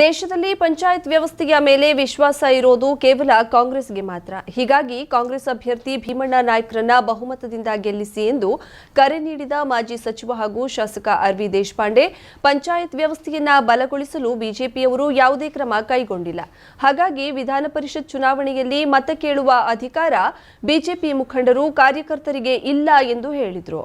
ದೇಶದಲ್ಲಿ ಪಂಚಾಯತ್ ವ್ಯವಸ್ಥೆಯ ಮೇಲೆ ವಿಶ್ವಾಸ ಇರೋದು ಕೇವಲ ಕಾಂಗ್ರೆಸ್ಗೆ ಮಾತ್ರ. ಹೀಗಾಗಿ ಕಾಂಗ್ರೆಸ್ ಅಭ್ಯರ್ಥಿ ಭೀಮಣ್ಣ ನಾಯ್ಕರನ್ನ ಬಹುಮತದಿಂದ ಗೆಲ್ಲಿಸಿ ಎಂದು ಕರೆ ನೀಡಿದ ಮಾಜಿ ಸಚಿವ ಹಾಗೂ ಶಾಸಕ ಆರ್ ವಿ ದೇಶಪಾಂಡೆ, ಪಂಚಾಯತ್ ವ್ಯವಸ್ಥೆಯನ್ನ ಬಲಗೊಳಿಸಲು ಬಿಜೆಪಿಯವರು ಯಾವುದೇ ಕ್ರಮ ಕೈಗೊಂಡಿಲ್ಲ. ಹಾಗಾಗಿ ವಿಧಾನ ಪರಿಷತ್ ಚುನಾವಣೆಯಲ್ಲಿ ಮತ ಕೇಳುವ ಅಧಿಕಾರ ಬಿಜೆಪಿ ಮುಖಂಡರು ಕಾರ್ಯಕರ್ತರಿಗೆ ಇಲ್ಲ ಎಂದು ಹೇಳಿದರು.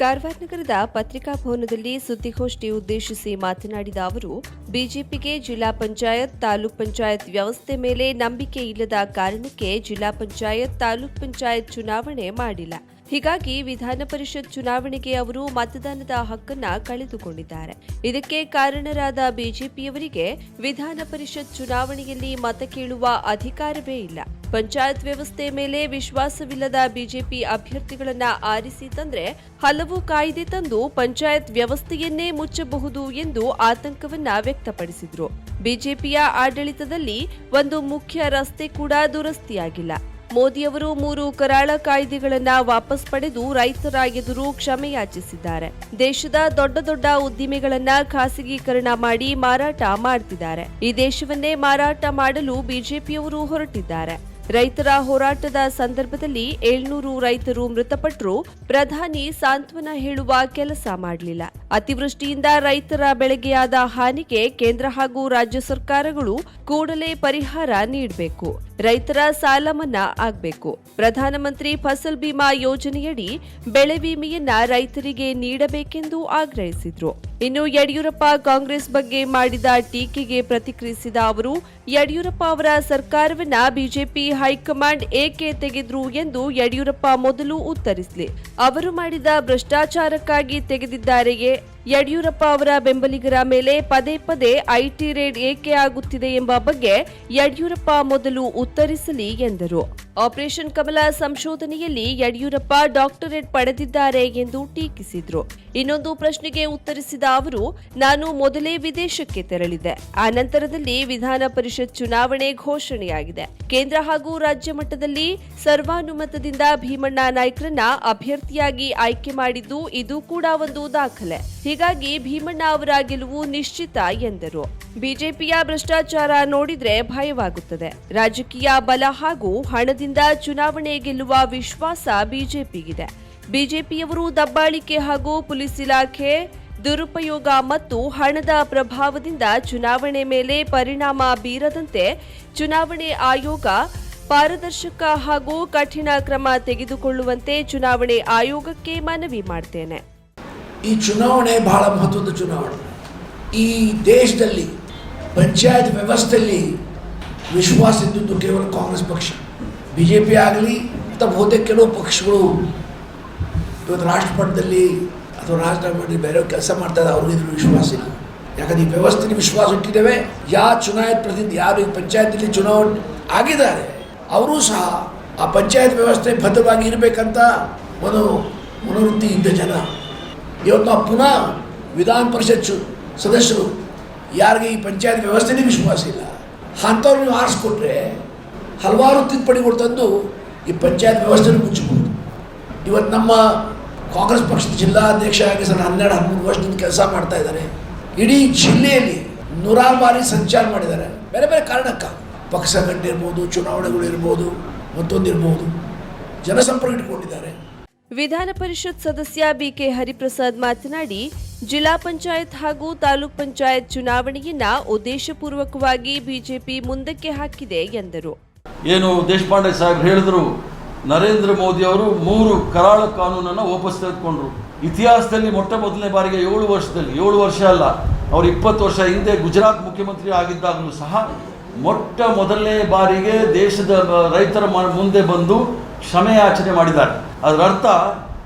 ಕಾರವಾರ ನಗರದ ಪತ್ರಿಕಾ ಭವನದಲ್ಲಿ ಸುದ್ದಿಗೋಷ್ಠಿ ಉದ್ದೇಶಿಸಿ ಮಾತನಾಡಿದ ಅವರು, ಬಿಜೆಪಿಗೆ ಜಿಲ್ಲಾ ಪಂಚಾಯತ್, ತಾಲೂಕ್ ಪಂಚಾಯತ್ ವ್ಯವಸ್ಥೆ ಮೇಲೆ ನಂಬಿಕೆ ಇಲ್ಲದ ಕಾರಣಕ್ಕೆ ಜಿಲ್ಲಾ ಪಂಚಾಯತ್, ತಾಲೂಕ್ ಪಂಚಾಯತ್ ಚುನಾವಣೆ ಮಾಡಿಲ್ಲ. ಹೀಗಾಗಿ ವಿಧಾನ ಪರಿಷತ್ ಚುನಾವಣೆಗೆ ಅವರು ಮತದಾನದ ಹಕ್ಕನ್ನ ಕಳೆದುಕೊಂಡಿದ್ದಾರೆ. ಇದಕ್ಕೆ ಕಾರಣರಾದ ಬಿಜೆಪಿಯವರಿಗೆ ವಿಧಾನ ಪರಿಷತ್ ಚುನಾವಣೆಯಲ್ಲಿ ಮತ ಕೇಳುವ ಅಧಿಕಾರವೇ ಇಲ್ಲ. ಪಂಚಾಯತ್ ವ್ಯವಸ್ಥೆ ಮೇಲೆ ವಿಶ್ವಾಸವಿಲ್ಲದ ಬಿಜೆಪಿ ಅಭ್ಯರ್ಥಿಗಳನ್ನು ಆರಿಸಿ ತಂದ್ರೆ ಹಲವು ಕಾಯ್ದೆ ತಂದು ಪಂಚಾಯತ್ ವ್ಯವಸ್ಥೆಯನ್ನೇ ಮುಚ್ಚಬಹುದು ಎಂದು ಆತಂಕವನ್ನ ವ್ಯಕ್ತಪಡಿಸಿದ್ರು. ಬಿಜೆಪಿಯ ಆಡಳಿತದಲ್ಲಿ ಒಂದು ಮುಖ್ಯ ರಸ್ತೆ ಕೂಡ ದುರಸ್ತಿಯಾಗಿಲ್ಲ. ಮೋದಿಯವರು ಮೂರು ಕರಾಳ ಕಾಯ್ದೆಗಳನ್ನ ವಾಪಸ್ ಪಡೆದು ರೈತರ ಎದುರು ಕ್ಷಮೆಯಾಚಿಸಿದ್ದಾರೆ. ದೇಶದ ದೊಡ್ಡ ದೊಡ್ಡ ಉದ್ದಿಮೆಗಳನ್ನ ಖಾಸಗೀಕರಣ ಮಾಡಿ ಮಾರಾಟ ಮಾಡ್ತಿದ್ದಾರೆ. ಈ ದೇಶವನ್ನೇ ಮಾರಾಟ ಮಾಡಲು ಬಿಜೆಪಿಯವರು ಹೊರಟಿದ್ದಾರೆ. ರೈತರ ಹೋರಾಟದ ಸಂದರ್ಭದಲ್ಲಿ ಏಳ್ನೂರು ರೈತರು ಮೃತಪಟ್ಟರು ಪ್ರಧಾನಿ ಸಾಂತ್ವನ ಹೇಳುವ ಕೆಲಸ ಮಾಡಲಿಲ್ಲ. ಅತಿವೃಷ್ಟಿಯಿಂದ ರೈತರ ಬೆಳೆಗೆಯಾದ ಹಾನಿಗೆ ಕೇಂದ್ರ ಹಾಗೂ ರಾಜ್ಯ ಸರ್ಕಾರಗಳು ಕೂಡಲೇ ಪರಿಹಾರ ನೀಡಬೇಕು. ರೈತರ ಸಾಲ ಮನ್ನಾ ಆಗಬೇಕು. ಪ್ರಧಾನಮಂತ್ರಿ ಫಸಲ್ ಬಿಮಾ ಯೋಜನೆಯಡಿ ಬೆಳೆ ವಿಮೆಯನ್ನ ರೈತರಿಗೆ ನೀಡಬೇಕೆಂದು ಆಗ್ರಹಿಸಿದ್ರು. ಇನ್ನು ಯಡಿಯೂರಪ್ಪ ಕಾಂಗ್ರೆಸ್ ಬಗ್ಗೆ ಮಾಡಿದ ಟೀಕೆಗೆ ಪ್ರತಿಕ್ರಿಯಿಸಿದ ಅವರು, ಯಡಿಯೂರಪ್ಪ ಅವರ ಸರ್ಕಾರವನ್ನ ಬಿಜೆಪಿ ಹೈಕಮಾಂಡ್ ಏಕೆ ತೆಗೆದ್ರು ಎಂದು ಯಡಿಯೂರಪ್ಪ ಮೊದಲು ಉತ್ತರಿಸಲಿ. ಅವರು ಮಾಡಿದ ಭ್ರಷ್ಟಾಚಾರಕ್ಕಾಗಿ ತೆಗೆದಿದ್ದಾರೆಯೇ? ಯಡಿಯೂರಪ್ಪ ಅವರ ಬೆಂಬಲಿಗರ ಮೇಲೆ ಪದೇ ಪದೇ ಐಟಿ ರೇಡ್ ಏಕೆ ಆಗುತ್ತಿದೆ ಎಂಬ ಬಗ್ಗೆ ಯಡಿಯೂರಪ್ಪ ಮೊದಲು ಉತ್ತರಿಸಲಿ ಎಂದರು. ಆಪರೇಷನ್ ಕಮಲ ಸಂಶೋಧನೆಯಲ್ಲಿ ಯಡಿಯೂರಪ್ಪ ಡಾಕ್ಟರೇಟ್ ಪಡೆದಿದ್ದಾರೆ ಎಂದು ಟೀಕಿಸಿದ್ರು. ಇನ್ನೊಂದು ಪ್ರಶ್ನೆಗೆ ಉತ್ತರಿಸಿದ ಅವರು, ನಾನು ಮೊದಲೇ ವಿದೇಶಕ್ಕೆ ತೆರಳಿದೆ ಆ ನಂತರದಲ್ಲಿ ವಿಧಾನ ಪರಿಷತ್ ಚುನಾವಣೆ ಘೋಷಣೆಯಾಗಿದೆ. ಕೇಂದ್ರ ಹಾಗೂ ರಾಜ್ಯ ಮಟ್ಟದಲ್ಲಿ ಸರ್ವಾನುಮತದಿಂದ ಭೀಮಣ್ಣ ನಾಯ್ಕರನ್ನ ಅಭ್ಯರ್ಥಿಯಾಗಿ ಆಯ್ಕೆ ಮಾಡಿದ್ದು ಇದು ಕೂಡ ಒಂದು ದಾಖಲೆ. ಹೀಗಾಗಿ ಭೀಮಣ್ಣ ಅವರ ಗೆಲುವು ನಿಶ್ಚಿತ ಎಂದರು. ಬಿಜೆಪಿಯ ಭ್ರಷ್ಟಾಚಾರ ನೋಡಿದ್ರೆ ಭಯವಾಗುತ್ತದೆ. ರಾಜಕೀಯ ಬಲ ಹಾಗೂ ಹಣದಿಂದ ಚುನಾವಣೆ ಗೆಲ್ಲುವ ವಿಶ್ವಾಸ ಬಿಜೆಪಿಗಿದೆ. ಬಿಜೆಪಿಯವರು ದಬ್ಬಾಳಿಕೆ ಹಾಗೂ ಪೊಲೀಸ್ ಇಲಾಖೆ ದುರುಪಯೋಗ ಮತ್ತು ಹಣದ ಪ್ರಭಾವದಿಂದ ಚುನಾವಣೆ ಮೇಲೆ ಪರಿಣಾಮ ಬೀರದಂತೆ ಚುನಾವಣೆ ಆಯೋಗ ಪಾರದರ್ಶಕ ಹಾಗೂ ಕಠಿಣ ಕ್ರಮ ತೆಗೆದುಕೊಳ್ಳುವಂತೆ ಚುನಾವಣೆ ಆಯೋಗಕ್ಕೆ ಮನವಿ ಮಾಡ್ತೇನೆ. ಈ ಚುನಾವಣೆ ಬಹಳ ಮಹತ್ವದ ಚುನಾವಣೆ. ಈ ದೇಶದಲ್ಲಿ, ಪಂಚಾಯತ್ ವ್ಯವಸ್ಥೆಯಲ್ಲಿ ವಿಶ್ವಾಸ ಇದ್ದದ್ದು ಕೇವಲ ಕಾಂಗ್ರೆಸ್ ಪಕ್ಷ. ಬಿ ಜೆ ಪಿ ಆಗಲಿ ಅಥವಾ ಬಹುತೇಕ ಕೆಲವು ಪಕ್ಷಗಳು ಇವತ್ತು ರಾಷ್ಟ್ರಮಟ್ಟದಲ್ಲಿ ಅಥವಾ ರಾಜಕಾರಣ ಮಟ್ಟದಲ್ಲಿ ಬೇರೆ ಕೆಲಸ ಮಾಡ್ತಾರೆ ಅವ್ರಿಗೆ ಇದ್ರ ವಿಶ್ವಾಸ ಇಲ್ಲ. ಯಾಕಂದ್ರೆ ಈ ವ್ಯವಸ್ಥೆಗೆ ವಿಶ್ವಾಸ ಇಟ್ಟಿದ್ದೇವೆ. ಯಾವ ಚುನಾಯಿತ ಪ್ರತಿನಿಧಿ ಯಾರು ಈ ಪಂಚಾಯತಲ್ಲಿ ಚುನಾವಣೆ ಆಗಿದ್ದಾರೆ, ಅವರೂ ಸಹ ಆ ಪಂಚಾಯತ್ ವ್ಯವಸ್ಥೆ ಭದ್ರವಾಗಿ ಇರಬೇಕಂತ ಒಂದು ಮನೋವೃತ್ತಿ ಇದ್ದ ಜನ. ಇವತ್ತು ನಾವು ಪುನಃ ವಿಧಾನ ಪರಿಷತ್ತು ಸದಸ್ಯರು ಯಾರಿಗೆ ಈ ಪಂಚಾಯತ್ ವ್ಯವಸ್ಥೆನೇ ವಿಶ್ವಾಸ ಇಲ್ಲ ಅಂಥವ್ರು ನೀವು ಆರಿಸ್ಕೊಟ್ರೆ ಹಲವಾರು ತಿದ್ದುಪಡಿಗಳು ತಂದು ಈ ಪಂಚಾಯತ್ ವ್ಯವಸ್ಥೆನ ಮುಚ್ಚಬಹುದು ಇವತ್ತು ನಮ್ಮ ಕಾಂಗ್ರೆಸ್ ಪಕ್ಷದ ಜಿಲ್ಲಾಧ್ಯಕ್ಷ ಆಗಿ ಸರ್ ಹನ್ನೆರಡು ಹದಿಮೂರು ವರ್ಷದಿಂದ ಕೆಲಸ ಮಾಡ್ತಾ ಇದ್ದಾರೆ. ಇಡೀ ಜಿಲ್ಲೆಯಲ್ಲಿ ನೂರಾರು ಬಾರಿ ಸಂಚಾರ ಮಾಡಿದ್ದಾರೆ. ಬೇರೆ ಬೇರೆ ಕಾರಣಕ್ಕ. ಪಕ್ಷ ಸಂಘಟನೆ ಇರ್ಬೋದು, ಚುನಾವಣೆಗಳು ಇರ್ಬೋದು, ಮತ್ತೊಂದು ಇರ್ಬೋದು. ಜನಸಂಪರ್ಕ ಇಟ್ಕೊಂಡಿದ್ದಾರೆ. ವಿಧಾನ ಪರಿಷತ್ ಸದಸ್ಯ ಬಿಕೆ ಹರಿಪ್ರಸಾದ್ ಮಾತನಾಡಿ, ಜಿಲ್ಲಾ ಪಂಚಾಯತ್ ಹಾಗೂ ತಾಲೂಕ್ ಪಂಚಾಯತ್ ಚುನಾವಣೆಯನ್ನ ಉದ್ದೇಶಪೂರ್ವಕವಾಗಿ ಬಿಜೆಪಿ ಮುಂದಕ್ಕೆ ಹಾಕಿದೆ ಎಂದರು. ಏನು ದೇಶಪಾಂಡೆ ಸಾಹೇಬ್ ಹೇಳಿದ್ರು, ನರೇಂದ್ರ ಮೋದಿ ಅವರು ಮೂರು ಕರಾಳ ಕಾನೂನನ್ನು ವಾಪಸ್ ತೆಗೆದುಕೊಂಡ್ರು. ಇತಿಹಾಸದಲ್ಲಿ ಮೊಟ್ಟ ಮೊದಲನೇ ಬಾರಿಗೆ ಏಳು ವರ್ಷದಲ್ಲಿ, ಏಳು ವರ್ಷ ಅಲ್ಲ, ಅವರು ಇಪ್ಪತ್ತು ವರ್ಷ ಹಿಂದೆ ಗುಜರಾತ್ ಮುಖ್ಯಮಂತ್ರಿ ಆಗಿದ್ದಾಗಲೂ ಸಹ ಮೊಟ್ಟ ಮೊದಲನೇ ಬಾರಿಗೆ ದೇಶದ ರೈತರ ಮುಂದೆ ಬಂದು ಕ್ಷಮೆ ಆಚರಣೆ ಮಾಡಿದ್ದಾರೆ. ಅದರ ಅರ್ಥ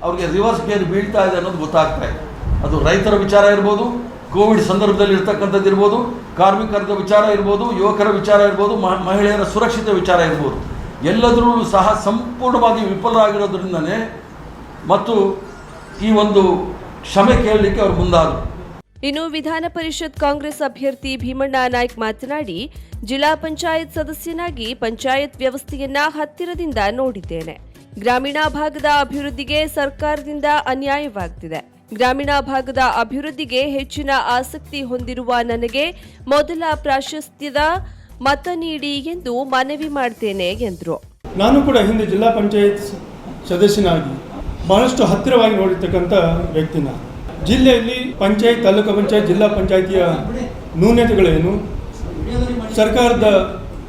ಅವ್ರಿಗೆ ರಿವರ್ಸ್ ಗೇರ್ ಬೀಳ್ತಾ ಇದೆ ಅನ್ನೋದು ಗೊತ್ತಾಗ್ತಾ ಇದೆ. ಅದು ರೈತರ ವಿಚಾರ ಇರ್ಬೋದು, ಕೋವಿಡ್ ಸಂದರ್ಭದಲ್ಲಿ ಇರ್ತಕ್ಕಂಥದ್ದು ಇರ್ಬೋದು, ಕಾರ್ಮಿಕರ ವಿಚಾರ ಇರ್ಬೋದು, ಯುವಕರ ವಿಚಾರ ಇರ್ಬೋದು ಮಹಿಳೆಯರ ಸುರಕ್ಷಿತ ವಿಚಾರ ಇರ್ಬೋದು. ಎಲ್ಲದರಲ್ಲೂ ಸಹ ಸಂಪೂರ್ಣವಾಗಿ ವಿಫಲರಾಗಿರೋದ್ರಿಂದನೇ ಮತ್ತು ಈ ಒಂದು ಕ್ಷಮೆ ಕೇಳಲಿಕ್ಕೆ ಅವ್ರು ಮುಂದಾದರು. ಇನ್ನು ವಿಧಾನ ಪರಿಷತ್ ಕಾಂಗ್ರೆಸ್ ಅಭ್ಯರ್ಥಿ ಭೀಮಣ್ಣ ನಾಯ್ಕ್ ಮಾತನಾಡಿ, ಜಿಲ್ಲಾ ಪಂಚಾಯತ್ ಸದಸ್ಯನಾಗಿ ಪಂಚಾಯತ್ ವ್ಯವಸ್ಥೆಯನ್ನ ಹತ್ತಿರದಿಂದ ನೋಡಿದ್ದೇನೆ. ಗ್ರಾಮೀಣ ಭಾಗದ ಅಭಿವೃದ್ಧಿಗೆ ಸರ್ಕಾರದಿಂದ ಅನ್ಯಾಯವಾಗ್ತಿದೆ. ಗ್ರಾಮೀಣ ಭಾಗದ ಅಭಿವೃದ್ಧಿಗೆ ಹೆಚ್ಚಿನ ಆಸಕ್ತಿ ಹೊಂದಿರುವ ನನಗೆ ಮೊದಲ ಪ್ರಾಶಸ್ತ್ಯದ ಮತ ನೀಡಿ ಎಂದು ಮನವಿ ಮಾಡ್ತೇನೆ, ಎಂದರು. ನಾನು ಕೂಡ ಹಿಂದೆ ಜಿಲ್ಲಾ ಪಂಚಾಯತ್ ಸದಸ್ಯನಾಗಿ ಬಹಳಷ್ಟು ಹತ್ತಿರವಾಗಿ ನೋಡಿರ್ತಕ್ಕಂಥ ವ್ಯಕ್ತಿ ಜಿಲ್ಲೆಯಲ್ಲಿ ಪಂಚಾಯತ್, ತಾಲೂಕು ಪಂಚಾಯತ್, ಜಿಲ್ಲಾ ಪಂಚಾಯತಿಯ ನ್ಯೂನತೆಗಳೇನು? ಸರ್ಕಾರದ,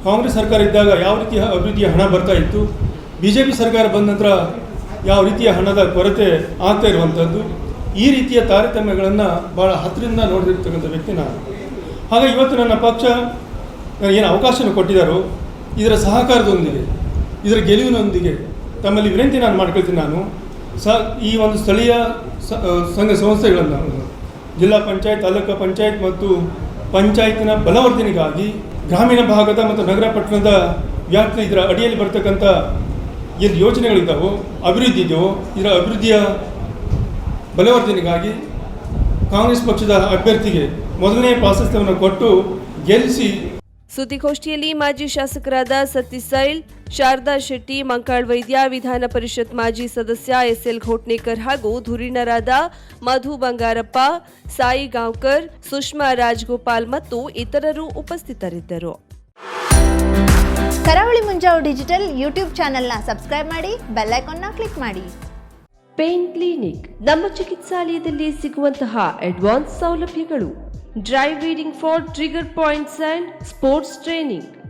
ಕಾಂಗ್ರೆಸ್ ಸರ್ಕಾರ ಇದ್ದಾಗ ಯಾವ ರೀತಿಯ ಅಭಿವೃದ್ಧಿಯ ಹಣ ಬರ್ತಾ ಇತ್ತು? ಬಿ ಜೆ ಪಿ ಸರ್ಕಾರ ಬಂದ ನಂತರ ಯಾವ ರೀತಿಯ ಹಣದ ಕೊರತೆ ಆಗ್ತಾ ಇರುವಂಥದ್ದು? ಈ ರೀತಿಯ ತಾರತಮ್ಯಗಳನ್ನು ಭಾಳ ಹತ್ತಿರದಿಂದ ನೋಡಿರ್ತಕ್ಕಂಥ ವ್ಯಕ್ತಿ ನಾನು. ಹಾಗೆ ಇವತ್ತು ನನ್ನ ಪಕ್ಷ ಏನು ಅವಕಾಶವನ್ನು ಕೊಟ್ಟಿದ್ದಾರೋ, ಇದರ ಸಹಕಾರದೊಂದಿಗೆ, ಇದರ ಗೆಲುವಿನೊಂದಿಗೆ ತಮ್ಮಲ್ಲಿ ವಿನಂತಿ ನಾನು ಮಾಡ್ಕೊಳ್ತೀನಿ ನಾನು. ಸ, ಈ ಒಂದು ಸ್ಥಳೀಯ ಸಂಘ ಸಂಸ್ಥೆಗಳನ್ನು ಜಿಲ್ಲಾ ಪಂಚಾಯತ್, ತಾಲೂಕು ಪಂಚಾಯತ್ ಮತ್ತು ಪಂಚಾಯತಿನ ಬಲವರ್ಧನೆಗಾಗಿ ಗ್ರಾಮೀಣ ಭಾಗದ ಮತ್ತು ನಗರ ಪಟ್ಟಣದ ವ್ಯಾಪ್ತಿ ಇದರ ಅಡಿಯಲ್ಲಿ ಬರ್ತಕ್ಕಂಥ ಏನು ಯೋಜನೆಗಳಿದ್ದಾವೋ, ಅಭಿವೃದ್ಧಿ ಇದೆಯೋ, ಇದರ ಅಭಿವೃದ್ಧಿಯ ಬಲವರ್ಧನೆಗಾಗಿ ಕಾಂಗ್ರೆಸ್ ಪಕ್ಷದ ಅಭ್ಯರ್ಥಿಗೆ ಮೊದಲನೇ ಪ್ರಾಶಸ್ತ್ಯವನ್ನು ಕೊಟ್ಟು ಗೆಲ್ಲಿಸಿ ಸುದ್ದಿಗೋಷ್ಠಿಯಲ್ಲಿ ಮಾಜಿ ಶಾಸಕರಾದ ಸತೀಶ್ ಸೈಲ್ ಶಾರದಾ ಶೆಟ್ಟಿ ಮಂಕಾಳ್ ವೈದ್ಯ ವಿಧಾನ ಪರಿಷತ್ ಮಾಜಿ ಸದಸ್ಯ ಎಸ್ಎಲ್ ಘೋಟ್ನೇಕರ್ ಹಾಗೂ ಧುರೀಣರಾದ ಮಧು ಬಂಗಾರಪ್ಪ ಸಾಯಿ ಗಾಂವ್ಕರ್ ಸುಷ್ಮಾ ರಾಜ್ಗೋಪಾಲ್ ಮತ್ತು ಇತರರು ಉಪಸ್ಥಿತರಿದ್ದರು. ಕರಾವಳಿ ಮುಂಜಾವು ಡಿಜಿಟಲ್ ಯೂಟ್ಯೂಬ್ ಚಾನೆಲ್ನ ಸಬ್ಸ್ಕ್ರೈಬ್ ಮಾಡಿ ಬೆಲ್ನ ಕ್ಲಿಕ್ ಮಾಡಿ. ಪೇನ್ ಕ್ಲಿನಿಕ್ ನಮ್ಮ ಚಿಕಿತ್ಸಾಲಯದಲ್ಲಿ ಸಿಗುವಂತಹ ಅಡ್ವಾನ್ಸ್ ಸೌಲಭ್ಯಗಳು. Dry needling for trigger points and sports training.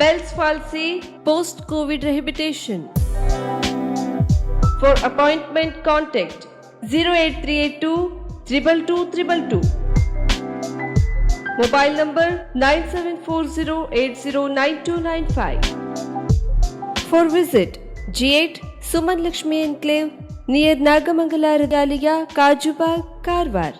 Bell's palsy, post COVID rehabilitation. For appointment, contact 08382 222 Mobile number 9740809295. For visit G8 Suman Lakshmi Enclave near Nagamangala Regalia, Kajubag, Karwar.